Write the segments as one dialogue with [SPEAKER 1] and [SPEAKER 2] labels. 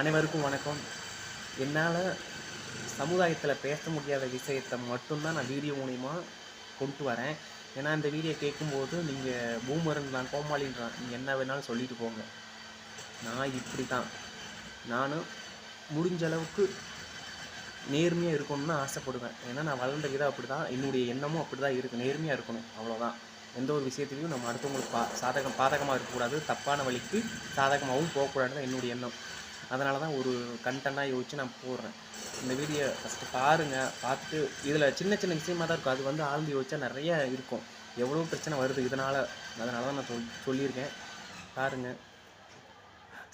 [SPEAKER 1] அனைவருக்கும் வணக்கம். என்னால் சமுதாயத்தில் பேச முடியாத விஷயத்தை மட்டும்தான் நான் வீடியோ மூலிமா கொண்டு வரேன். ஏன்னா இந்த வீடியோ கேட்கும்போது நீங்கள் பூமருன்றான் கோமாளின்றான். நீங்கள் என்ன வேணாலும் சொல்லிட்டு போங்க. நான் இப்படி தான் நானும் முடிஞ்ச அளவுக்கு நேர்மையாக இருக்கணும்னு ஆசைப்படுவேன். ஏன்னா நான் வளர்ந்த விதம் அப்படி தான் என்னுடைய எண்ணமும் அப்படி தான் இருக்குது நேர்மையாக இருக்கணும். அவ்வளோதான் எந்த ஒரு விஷயத்துலையும் நம்ம அடுத்தவங்களுக்கு பா சாதகம் பாதகமாக இருக்கக்கூடாது. தப்பான வழிக்கு சாதகமாகவும் போகக்கூடாது தான் என்னுடைய எண்ணம். அதனால தான் ஒரு கண்டென்ட்டாக யோசிச்சு நான் போடுறேன். இந்த வீடியோ ஃபஸ்ட்டு பாருங்கள் பார்த்து இதில் சின்ன சின்ன விஷயமா தான் இருக்கும். அது வந்து ஆழ்ந்து யோசிச்சா நிறைய இருக்கும். எவ்வளோ பிரச்சனை வருது இதனால் அதனால தான் நான் சொல் சொல்லியிருக்கேன். பாருங்கள்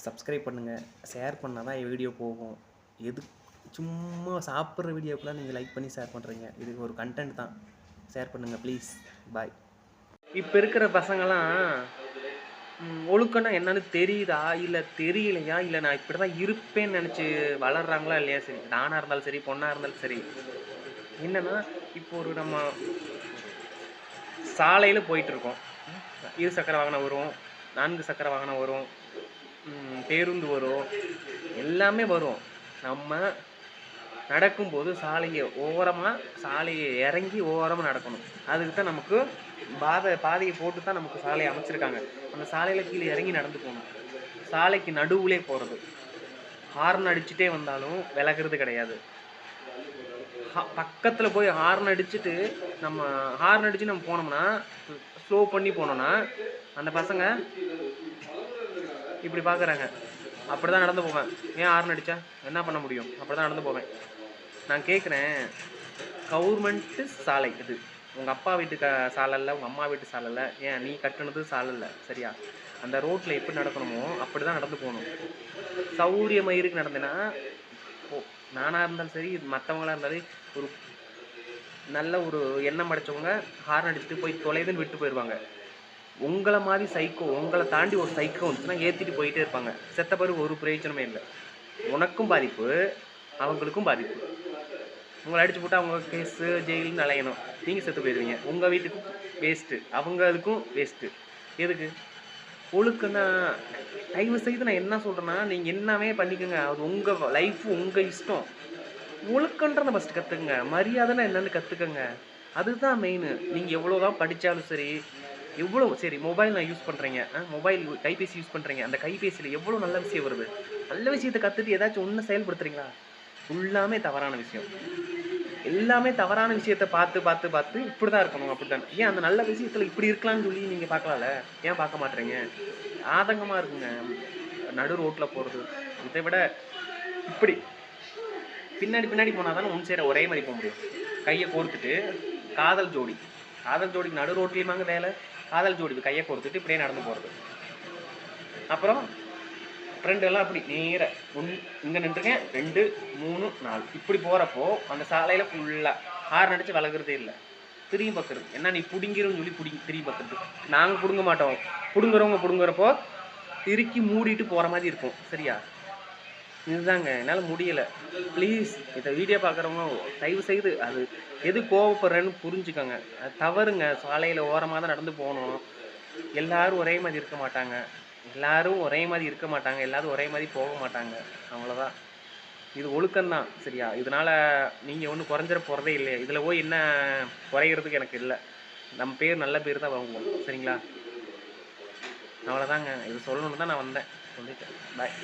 [SPEAKER 1] சப்ஸ்கிரைப் பண்ணுங்கள் ஷேர் பண்ணால் தான் வீடியோ போகும். எது சும்மா சாப்பிட்ற வீடியோக்கெலாம் நீங்கள் லைக் பண்ணி ஷேர் பண்ணுறீங்க இது ஒரு கண்டென்ட் தான். ஷேர் பண்ணுங்கள் ப்ளீஸ் பாய் இப்போ இருக்கிற பசங்களாம் ஒழுக்கம்னா என்னன்னு தெரியுதா? இல்லை தெரியலையா? இல்லை நான் இப்படி தான் இருப்பேன்னு நினச்சி வளர்றாங்களா இல்லையா? சரி நானாக இருந்தாலும் சரி பொண்ணாக இருந்தாலும் சரி. என்னன்னா இப்போ ஒரு நம்ம சாலையில் போயிட்டுருக்கோம். இரு சக்கர வாகனம் வரும் நான்கு சக்கர வாகனம் வரும் பேருந்து வரும் எல்லாமே வரும். நம்ம நடக்கும்போது சாலையை ஓரமாக சாலையை இறங்கி ஓரமாக நடக்கணும். அதுக்கு தான் நமக்கு பாதை பாதையை போட்டு தான் நமக்கு சாலையை அமைச்சிருக்காங்க. அந்த சாலையில் கீழே இறங்கி நடந்து போகணும். சாலைக்கு நடுவுலே போகிறது ஹார்ன் அடிச்சுட்டே வந்தாலும் விலகிறது கிடையாது. பக்கத்தில் போய் ஹார்ன் அடிச்சுட்டு நம்ம ஹார்ன் அடித்து நம்ம போனோம்னா ஸ்லோ பண்ணி போனோம்னா அந்த பசங்க இப்படி பார்க்குறாங்க அப்படி தான் நடந்து போவேன். ஏன் ஹார்ன் அடித்தா என்ன பண்ண முடியும்? அப்படி தான் நடந்து போவேன். நான் கேட்குறேன் கவர்மெண்ட்டு சாலை இது. உங்கள் அப்பா வீட்டு க சாலை இல்லை உங்கள் அம்மா வீட்டு சாலை இல்லை ஏன் நீ கட்டுனது சாலையில் சரியா? அந்த ரோட்டில் எப்படி நடக்கணுமோ அப்படி தான் நடந்து போகணும். சௌரிய மயிருக்கு நடந்தேன்னா ஓ நானாக இருந்தாலும் சரி மற்றவங்களாக இருந்தாலும் ஒரு நல்ல ஒரு எண்ணம் அடைச்சவங்க ஹார்ன் அடிச்சுட்டு போய் தொலைதுன்னு விட்டு போயிடுவாங்க உங்களை மாதிரி சைக்கோ உங்களை தாண்டி ஒரு சைக்கோ வந்துச்சுன்னா ஏற்றிட்டு போயிட்டே இருப்பாங்க. செத்த பிறகு ஒரு பிரயோஜனமே இல்லை. உனக்கும் பாதிப்பு அவங்களுக்கும் பாதிப்பு. உங்களை அடிச்சு போட்டு அவங்க கேஸு ஜெயிலுன்னு அலையணும். நீங்கள் செத்து போயிடுவீங்க உங்கள் வீட்டுக்கும் வேஸ்ட்டு அவங்க அதுக்கும் வேஸ்ட்டு எதுக்கு? ஒழுக்கம்னா தயவு செய்து நான் என்ன சொல்கிறேன்னா நீங்கள் என்னவே பண்ணிக்கோங்க. அது உங்கள் லைஃப் உங்கள் இஷ்டம். ஒழுக்கன்றதை ஃபஸ்ட்டு கற்றுக்குங்க மரியாதைன்னா என்னன்னு கற்றுக்கங்க அதுதான் மெயின் நீங்கள் எவ்வளோ தான் படித்தாலும் சரி எவ்வளோ சரி மொபைல் நான் யூஸ் பண்ணுறீங்க மொபைல் கைபேசி யூஸ் பண்ணுறீங்க அந்த கைபேசியில் எவ்வளோ நல்ல விஷயம் வருது? நல்ல விஷயத்தை கற்றுட்டு ஏதாச்சும் ஒன்று செயல்படுத்துறீங்களா? ஃபுல்லாமே தவறான விஷயம். எல்லாமே தவறான விஷயத்த பார்த்து பார்த்து பார்த்து இப்படி தான் இருக்கணும் அப்படி தான் ஏன் அந்த நல்ல விஷயத்தில் இப்படி இருக்கலாம்னு சொல்லி நீங்கள் பார்க்கலாம்ல? ஏன் பார்க்க மாட்டேறீங்க? ஆதங்கமாக இருக்குங்க. நடு ரோட்டில் போகிறது இதை விட இப்படி. பின்னாடி பின்னாடி போனால் தானே ஒன் சேர ஒரே மாதிரி போக முடியும். கையை கோர்த்துட்டு காதல் ஜோடி. காதல் ஜோடிக்கு நடு ரோட்லேயுமாங்க வேலை? காதல் ஜோடி கையை கொடுத்துட்டு இப்படியே நடந்து போகிறது அப்புறம் ஃப்ரெண்டு எல்லாம் அப்படி நேர ஒன் இங்கே நின்றுருக்கேன் ரெண்டு மூணு நாலு. இப்படி போகிறப்போ அந்த சாலையில் ஃபுல்லாக ஹார்ன் அடித்து வளர்க்குறதே இல்லை. திரும்பி பார்க்குறது என்ன நீ பிடிங்கிறோன்னு சொல்லி பிடி திரும்பி பார்க்குறது நாங்கள் பிடுங்க மாட்டோம். பிடுங்குறவங்க பிடுங்குறப்போ திருக்கி மூடிட்டு போகிற மாதிரி இருக்கும். சரியா? இதுதாங்க. என்னால் முடியலை. ப்ளீஸ் இதை வீடியோ பார்க்குறவங்க தயவு செய்து அது எது கோவப்படுறேன்னு புரிஞ்சுக்கோங்க. அது தவறுங்க. சாலையில் ஓரமாக தான் நடந்து போகணும். எல்லாரும் ஒரே மாதிரி இருக்க மாட்டாங்க. எல்லாரும் ஒரே மாதிரி இருக்க மாட்டாங்க. எல்லாரும் ஒரே மாதிரி போக மாட்டாங்க. அவ்வளோதான் இது ஒழுக்கம்தான். சரியா? இதனால் நீங்கள் ஒன்றும் குறைஞ்சிட போகிறதே இல்லையா. இதில் போய் என்ன குறையிறதுக்கு எனக்கு இல்லை. நம்ம பேர் நல்ல பேர் தான் வாங்குவோம். சரிங்களா? அவ்வளோதாங்க இது சொல்லணுன்னு தான் நான் வந்தேன். சொல்லிட்டேன். பாய்